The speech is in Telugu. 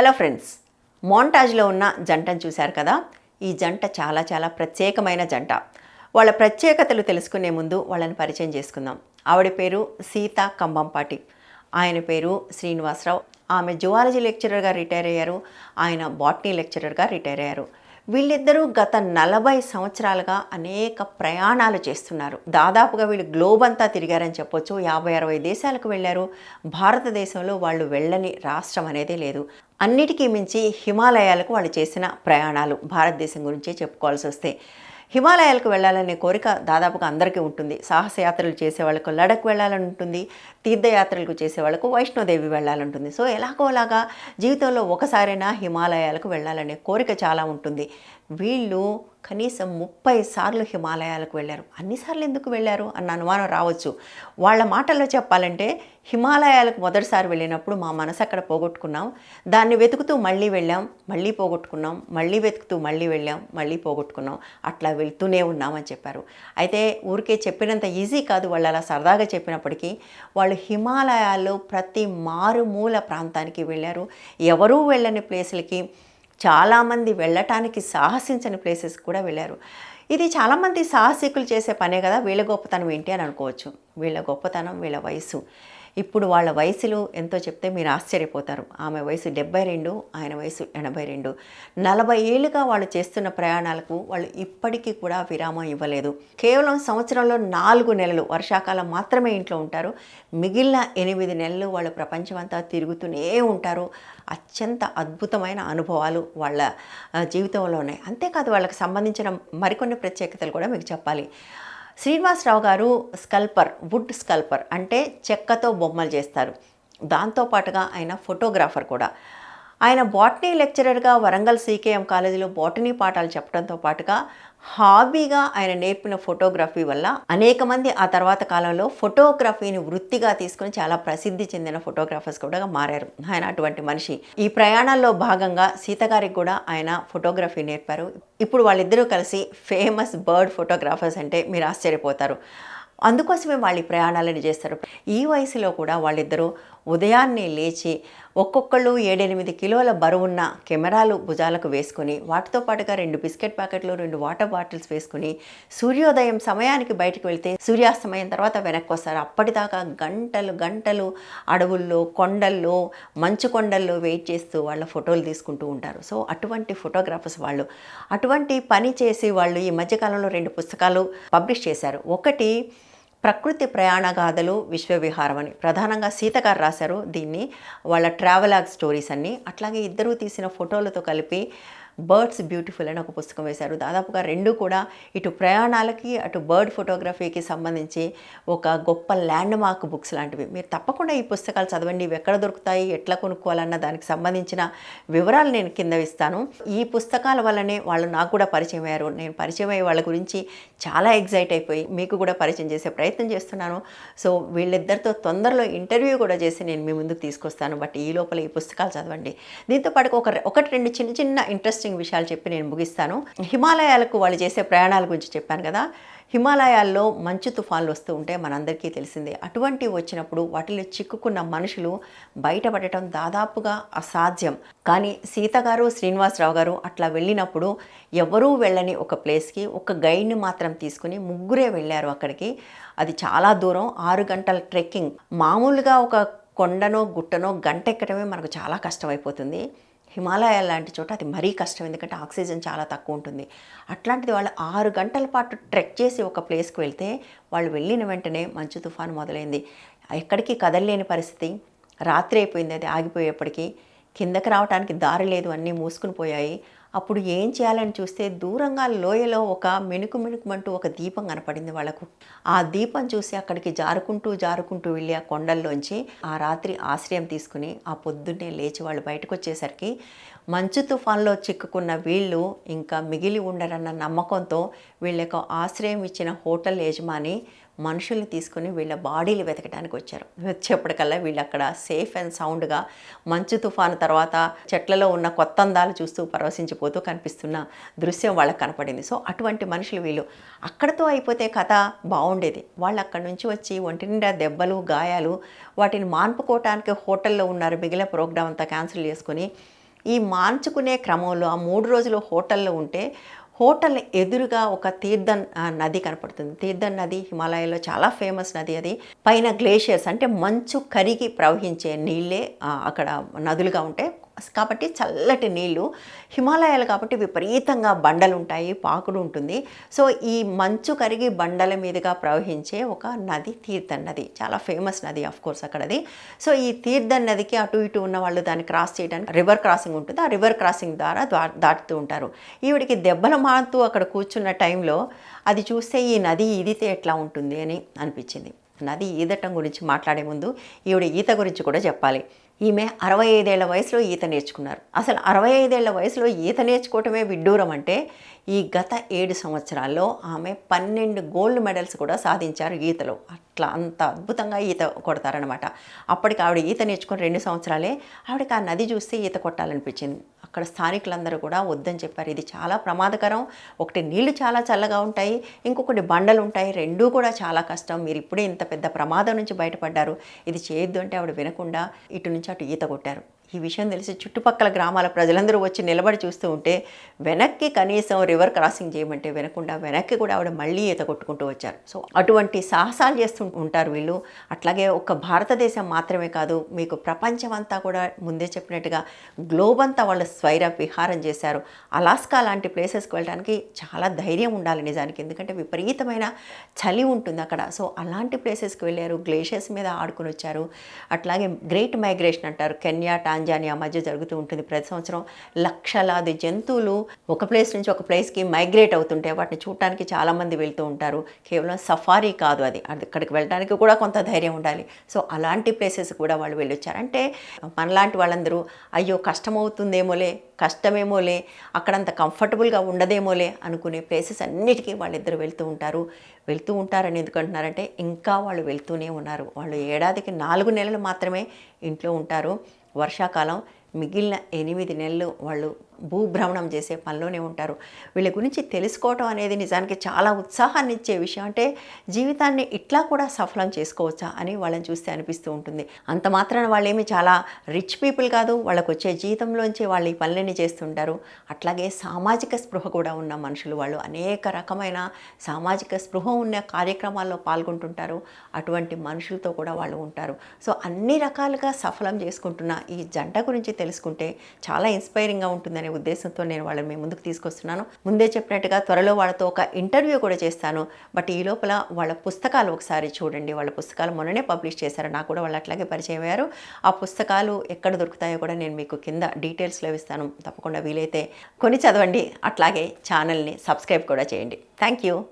హలో ఫ్రెండ్స్ మోంటాజ్లో ఉన్న జంటను చూశారు కదా? ఈ జంట చాలా చాలా ప్రత్యేకమైన జంట. వాళ్ళ ప్రత్యేకతలు తెలుసుకునే ముందు వాళ్ళని పరిచయం చేసుకుందాం. ఆవిడ పేరు సీత కంబంపాటి. ఆయన పేరు శ్రీనివాసరావు. ఆమె జువాలజీ లెక్చరర్గా రిటైర్ అయ్యారు. ఆయన బాటనీ లెక్చరర్గా రిటైర్ అయ్యారు. వీళ్ళిద్దరూ గత నలభై సంవత్సరాలుగా అనేక ప్రయాణాలు చేస్తున్నారు. దాదాపుగా వీళ్ళు గ్లోబ్ అంతా తిరిగారని చెప్పొచ్చు. యాభై అరవై దేశాలకు వెళ్ళారు. భారతదేశంలో వాళ్ళు వెళ్ళని రాష్ట్రం అనేదే లేదు. అన్నిటికీ మించి హిమాలయాలకు వాళ్ళు చేసిన ప్రయాణాలు భారతదేశం గురించే చెప్పుకోవాల్సి వస్తే. హిమాలయాలకు వెళ్ళాలనే కోరిక దాదాపుగా అందరికీ ఉంటుంది. సాహసయాత్రలు చేసే వాళ్ళకు లడక్ వెళ్ళాలని ఉంటుంది. తీర్థయాత్రలకు చేసే వాళ్ళకు వైష్ణోదేవి వెళ్ళాలంటుంది సో ఎలాగోలాగా జీవితంలో ఒకసారైనా హిమాలయాలకు వెళ్ళాలనే కోరిక చాలా ఉంటుంది. వీళ్ళు కనీసం ముప్పై సార్లు హిమాలయాలకు వెళ్ళారు. అన్నిసార్లు ఎందుకు వెళ్ళారు? అన్న అనుమానం రావచ్చు. వాళ్ళ మాటల్లో చెప్పాలంటే హిమాలయాలకు మొదటిసారి వెళ్ళినప్పుడు మా మనసు అక్కడ పోగొట్టుకున్నాం. దాన్ని వెతుకుతూ మళ్ళీ వెళ్ళాం మళ్ళీ పోగొట్టుకున్నాం మళ్ళీ వెతుకుతూ మళ్ళీ వెళ్ళాం మళ్ళీ పోగొట్టుకున్నాం. అట్లా వెళ్తూనే ఉన్నామని చెప్పారు. అయితే ఊరికే చెప్పినంత ఈజీ కాదు. వాళ్ళు అలా సరదాగా చెప్పినప్పటికీ వాళ్ళు హిమాలయాల్లో ప్రతి మారుమూల ప్రాంతానికి వెళ్ళారు. ఎవరూ వెళ్ళని ప్లేసులకి చాలామంది వెళ్ళటానికి సాహసించని ప్లేసెస్ కూడా వెళ్ళారు. ఇది చాలామంది సాహసికులు చేసే పనే కదా వీళ్ళ గొప్పతనం ఏంటి అని అనుకోవచ్చు. వీళ్ళ గొప్పతనం వీళ్ళ వయసు. ఇప్పుడు వాళ్ళ వయసులు ఎంతో చెప్తే మీరు ఆశ్చర్యపోతారు. ఆమె వయసు డెబ్బై రెండు ఆయన వయసు ఎనభై రెండు. నలభై ఏళ్ళుగా వాళ్ళు చేస్తున్న ప్రయాణాలకు వాళ్ళు ఇప్పటికీ కూడా విరామం ఇవ్వలేదు. కేవలం సంవత్సరంలో నాలుగు నెలలు వర్షాకాలం మాత్రమే ఇంట్లో ఉంటారు. మిగిలిన ఎనిమిది నెలలు వాళ్ళు ప్రపంచమంతా తిరుగుతూనే ఉంటారు. అత్యంత అద్భుతమైన అనుభవాలు వాళ్ళ జీవితంలో ఉన్నాయి అంతేకాదు వాళ్ళకి సంబంధించిన మరికొన్ని ప్రత్యేకతలు కూడా మీకు చెప్పాలి. శ్రీనివాసరావు గారు స్కల్పర్ వుడ్ స్కల్పర్ అంటే చెక్కతో బొమ్మలు చేస్తారు. దాంతోపాటుగా ఆయన ఫోటోగ్రాఫర్ కూడా. ఆయన బాటనీ లెక్చరర్గా వరంగల్ సీకేఎం కాలేజీలో బాటనీ పాఠాలు చెప్పడంతో పాటుగా హాబీగా ఆయన నేర్పిన ఫోటోగ్రఫీ వల్ల అనేక మంది ఆ తర్వాత కాలంలో ఫోటోగ్రఫీని వృత్తిగా తీసుకుని చాలా ప్రసిద్ధి చెందిన ఫోటోగ్రాఫర్స్ కూడా మారారు. ఆయన అటువంటి మనిషి. ఈ ప్రయాణాల్లో భాగంగా సీతగారికి కూడా ఆయన ఫోటోగ్రఫీ నేర్పారు. ఇప్పుడు వాళ్ళిద్దరూ కలిసి ఫేమస్ బర్డ్ ఫోటోగ్రాఫర్స్ అంటే మీరు ఆశ్చర్యపోతారు. అందుకోసమే వాళ్ళు ఈ ప్రయాణాలను చేస్తారు. ఈ వయసులో కూడా వాళ్ళిద్దరూ ఉదయాన్నే లేచి ఒక్కొక్కళ్ళు ఏడెనిమిది కిలోల బరువున్న కెమెరాలు భుజాలకు వేసుకొని వాటితో పాటుగా రెండు బిస్కెట్ ప్యాకెట్లు రెండు వాటర్ బాటిల్స్ వేసుకుని సూర్యోదయం సమయానికి బయటకు వెళ్తే సూర్యాస్తమయం తర్వాత వెనక్కి వస్తారు అప్పటిదాకా గంటలు గంటలు అడవుల్లో కొండల్లో మంచు కొండల్లో వెయిట్ చేస్తూ వాళ్ళ ఫోటోలు తీసుకుంటూ ఉంటారు. సో అటువంటి ఫోటోగ్రాఫర్స్ వాళ్ళు అటువంటి పని చేసి వాళ్ళు ఈ మధ్యకాలంలో రెండు పుస్తకాలు పబ్లిష్ చేశారు. ఒకటి ప్రకృతి ప్రయాణ గాథలు విశ్వవిహారం అని ప్రధానంగా సీతగారు రాశారు దీన్ని వాళ్ళ ట్రావెలాగ్ స్టోరీస్ అన్ని. అట్లాగే ఇద్దరూ తీసిన ఫోటోలతో కలిపి బర్డ్స్ బ్యూటిఫుల్ అని ఒక పుస్తకం వేశారు. దాదాపుగా రెండు కూడా ఇటు ప్రయాణాలకి అటు బర్డ్ ఫోటోగ్రఫీకి సంబంధించి ఒక గొప్ప ల్యాండ్ మార్క్ బుక్స్ లాంటివి. మీరు తప్పకుండా ఈ పుస్తకాలు చదవండి. ఇవి ఎక్కడ దొరుకుతాయి? ఎట్లా కొనుక్కోవాలన్న దానికి సంబంధించిన వివరాలు నేను కింద ఇస్తాను. ఈ పుస్తకాల వల్లనే వాళ్ళు నాకు కూడా పరిచయం అయ్యారు. నేను పరిచయం అయ్యే వాళ్ళ గురించి చాలా ఎగ్జైట్ అయిపోయి మీకు కూడా పరిచయం చేసే ప్రయత్నం చేస్తున్నాను. సో వీళ్ళిద్దరితో తొందరలో ఇంటర్వ్యూ కూడా చేసి నేను మీ ముందుకు తీసుకొస్తాను. బట్ ఈ లోపల ఈ పుస్తకాలు చదవండి. దీంతో పాటు ఒక ఒకటి రెండు చిన్న చిన్న ఇంట్రెస్టింగ్ విషయాలు చెప్పి నేను ముగిస్తాను. హిమాలయాలకు వాళ్ళు చేసే ప్రయాణాల గురించి చెప్పాను కదా. హిమాలయాల్లో మంచు తుఫాన్లు వస్తూ ఉంటే మనందరికీ తెలిసిందే. అటువంటివి వచ్చినప్పుడు వాటిలో చిక్కుకున్న మనుషులు బయటపడటం దాదాపుగా అసాధ్యం. కానీ సీత గారు శ్రీనివాసరావు గారు అట్లా వెళ్ళినప్పుడు ఎవరూ వెళ్ళని ఒక ప్లేస్కి ఒక గైడ్ని మాత్రం తీసుకుని ముగ్గురే వెళ్ళారు అక్కడికి. అది చాలా దూరం ఆరు గంటల ట్రెక్కింగ్. మామూలుగా ఒక కొండనో గుట్టనో గంట ఎక్కడమే మనకు చాలా కష్టమైపోతుంది. హిమాలయాల లాంటి చోట అది మరీ కష్టం. ఎందుకంటే ఆక్సిజన్ చాలా తక్కువ ఉంటుంది. అట్లాంటిది వాళ్ళు ఆరు గంటల పాటు ట్రెక్ చేసి ఒక ప్లేస్కి వెళ్తే వాళ్ళు వెళ్ళిన వెంటనే మంచు తుఫాను మొదలైంది. ఎక్కడికి కదలలేని పరిస్థితి. రాత్రి అయిపోయింది అది ఆగిపోయేప్పటికీ. కిందకి రావడానికి దారి లేదు. అన్నీ మూసుకుని పోయాయి. అప్పుడు ఏం చేయాలని చూస్తే దూరంగా లోయలో ఒక మెణుకు మెణుకుమంటూ ఒక దీపం కనపడింది వాళ్ళకు. ఆ దీపం చూసి అక్కడికి జారుకుంటూ జారుకుంటూ వెళ్ళి ఆ కొండల్లోంచి ఆ రాత్రి ఆశ్రయం తీసుకుని ఆ పొద్దున్నే లేచి వాళ్ళు బయటకు వచ్చేసరికి మంచు తుఫాన్లో చిక్కుకున్న వీళ్ళు ఇంకా మిగిలి ఉండరన్న నమ్మకంతో వీళ్ళకు ఆశ్రయం ఇచ్చిన హోటల్ యజమాని మనుషుల్ని తీసుకుని వీళ్ళ బాడీలు వెతకడానికి వచ్చారు. వచ్చేప్పటికల్లా వీళ్ళు అక్కడ సేఫ్ అండ్ సౌండ్గా మంచు తుఫాను తర్వాత చెట్లలో ఉన్న కొత్త అందాలు చూస్తూ పరవశించిపోతూ కనిపిస్తున్న దృశ్యం వాళ్ళకి కనపడింది. సో అటువంటి మనుషులు వీళ్ళు. అక్కడతో అయిపోతే కథ బాగుండేది. వాళ్ళు అక్కడి నుంచి వచ్చి ఒంటి నిండా దెబ్బలు గాయాలు వాటిని మాన్పుకోవటానికి హోటల్లో ఉన్నారు. మిగిలిన ప్రోగ్రామ్ అంతా క్యాన్సిల్ చేసుకుని ఈ మార్చుకునే క్రమంలో ఆ మూడు రోజులు హోటల్లో ఉంటే హోటల్ ఎదురుగా ఒక తీర్థన్ నది కనపడుతుంది. తీర్థన్ నది హిమాలయాలో చాలా ఫేమస్ నది అది. పైన గ్లేషియర్స్ అంటే మంచు కరిగి ప్రవహించే నీళ్ళే అక్కడ నదులుగా ఉంటాయి కాబట్టి చల్లటి నీళ్ళు హిమాలయాలు కాబట్టి విపరీతంగా బండలు ఉంటాయి పాకుడు ఉంటుంది సో ఈ మంచు కరిగి బండల మీదుగా ప్రవహించే ఒక నది తీర్థం నది. చాలా ఫేమస్ నది ఆఫ్ కోర్స్ అక్కడది. సో ఈ తీర్థం నదికి అటు ఇటు ఉన్న వాళ్ళు దాన్ని క్రాస్ చేయడానికి రివర్ క్రాసింగ్ ఉంటుంది. ఆ రివర్ క్రాసింగ్ ద్వారా దా- దాటుతూ ఉంటారు. ఈవిడికి దెబ్బలు మారుతూ అక్కడ కూర్చున్న టైంలో అది చూస్తే ఈ నది ఈదితే ఎట్లా ఉంటుంది అని అనిపించింది. నది ఈదటం గురించి మాట్లాడే ముందు ఈవిడ ఈత గురించి కూడా చెప్పాలి. ఈమె అరవై ఐదేళ్ళ వయసులో ఈత నేర్చుకున్నారు. అసలు అరవై ఐదేళ్ళ వయసులో ఈత నేర్చుకోవటమే విడ్డూరం అంటే ఈ గత ఏడు సంవత్సరాల్లో ఆమె పన్నెండు గోల్డ్ మెడల్స్ కూడా సాధించారు ఈతలో. అట్లా అంత అద్భుతంగా ఈత కొడతారనమాట అప్పటికి ఆవిడ ఈత నేర్చుకుని రెండు సంవత్సరాలే ఆవిడకి ఆ నది చూస్తే ఈత కొట్టాలనిపించింది. అక్కడ స్థానికులందరూ కూడా వద్దని చెప్పారు. ఇది చాలా ప్రమాదకరం. ఒకటి నీళ్ళు చాలా చల్లగా ఉంటాయి. ఇంకొకటి బండలు ఉంటాయి. రెండూ కూడా చాలా కష్టం. మీరు ఇప్పుడే ఇంత పెద్ద ప్రమాదం నుంచి బయటపడ్డారు. ఇది చేయొద్దు అంటే ఆవిడ వినకుండా ఇటు నుంచి అటు ఈత కొట్టారు. ఈ విషయం తెలిసి చుట్టుపక్కల గ్రామాల ప్రజలందరూ వచ్చి నిలబడి చూస్తూ ఉంటే వెనక్కి కనీసం రివర్ క్రాసింగ్ చేయమంటే వెనకుండా వెనక్కి కూడా ఆవిడ మళ్ళీ ఈత కొట్టుకుంటూ వచ్చారు. సో అటువంటి సాహసాలు చేస్తూ ఉంటారు వీళ్ళు. అట్లాగే ఒక భారతదేశం మాత్రమే కాదు మీకు ప్రపంచం అంతా కూడా ముందే చెప్పినట్టుగా గ్లోబ్ అంతా వాళ్ళు స్వైర విహారం చేశారు. అలాస్కా లాంటి ప్లేసెస్కి వెళ్ళడానికి చాలా ధైర్యం ఉండాలి నిజానికి. ఎందుకంటే విపరీతమైన చలి ఉంటుంది అక్కడ. సో అలాంటి ప్లేసెస్కి వెళ్ళారు. గ్లేషియర్స్ మీద ఆడుకుని వచ్చారు. అట్లాగే గ్రేట్ మైగ్రేషన్ అంటారు. కెన్యా టాంజానియా మధ్య జరుగుతూ ఉంటుంది. ప్రతి సంవత్సరం లక్షలాది జంతువులు ఒక ప్లేస్ నుంచి ఒక ప్లేస్కి మైగ్రేట్ అవుతుంటాయి. వాటిని చూడటానికి చాలామంది వెళ్తూ ఉంటారు. కేవలం సఫారీ కాదు అది అక్కడికి వెళ్ళడానికి కూడా కొంత ధైర్యం ఉండాలి. సో అలాంటి ప్లేసెస్ కూడా వాళ్ళు వెళ్ళొచ్చారు. అంటే మనలాంటి వాళ్ళందరూ అయ్యో కష్టమవుతుందేమోలే కష్టమేమోలే అక్కడంత కంఫర్టబుల్గా ఉండదేమోలే అనుకునే ప్లేసెస్ అన్నిటికీ వాళ్ళిద్దరు వెళ్తూ ఉంటారు. వెళ్తూ ఉంటారని ఎందుకంటున్నారంటే ఇంకా వాళ్ళు వెళ్తూనే ఉన్నారు. వాళ్ళు ఏడాదికి నాలుగు నెలలు మాత్రమే ఇంట్లో ఉంటారు. వర్షాకాలం మిగిలిన ఎనిమిది నెలలు వాళ్ళు భూభ్రమణం చేసే పనిలోనే ఉంటారు. వీళ్ళ గురించి తెలుసుకోవటం అనేది నిజానికి చాలా ఉత్సాహాన్ని ఇచ్చే విషయం. అంటే జీవితాన్ని ఇట్లా కూడా సఫలం చేసుకోవచ్చా అని వాళ్ళని చూస్తే అనిపిస్తూ ఉంటుంది. అంత మాత్రాన వాళ్ళేమి చాలా రిచ్ పీపుల్ కాదు. వాళ్ళకు వచ్చే జీతంలోంచి వాళ్ళు ఈ పనులన్నీ చేస్తుంటారు. అట్లాగే సామాజిక స్పృహ కూడా ఉన్న మనుషులు వాళ్ళు అనేక రకమైన సామాజిక స్పృహ ఉన్న కార్యక్రమాల్లో పాల్గొంటుంటారు. అటువంటి మనుషులతో కూడా వాళ్ళు ఉంటారు. సో అన్ని రకాలుగా సఫలం చేసుకుంటున్న ఈ జంట గురించి తెలుసుకుంటే చాలా ఇన్స్పైరింగ్గా ఉంటుందని ఉద్దేశంతో నేను వాళ్ళని మీ ముందుకు తీసుకొస్తున్నాను. ముందే చెప్పినట్టుగా త్వరలో వాళ్ళతో ఒక ఇంటర్వ్యూ కూడా చేస్తాను. బట్ ఈ లోపల వాళ్ళ పుస్తకాలు ఒకసారి చూడండి. వాళ్ళ పుస్తకాలు మొన్ననే పబ్లిష్ చేశారు. నాకు కూడా వాళ్ళు అట్లాగే పరిచయం అయ్యారు. ఆ పుస్తకాలు ఎక్కడ దొరుకుతాయో కూడా నేను మీకు కింద డీటెయిల్స్లో ఇస్తాను. తప్పకుండా వీలైతే కొని చదవండి. అట్లాగే ఛానల్ని సబ్స్క్రైబ్ కూడా చేయండి. Thank you.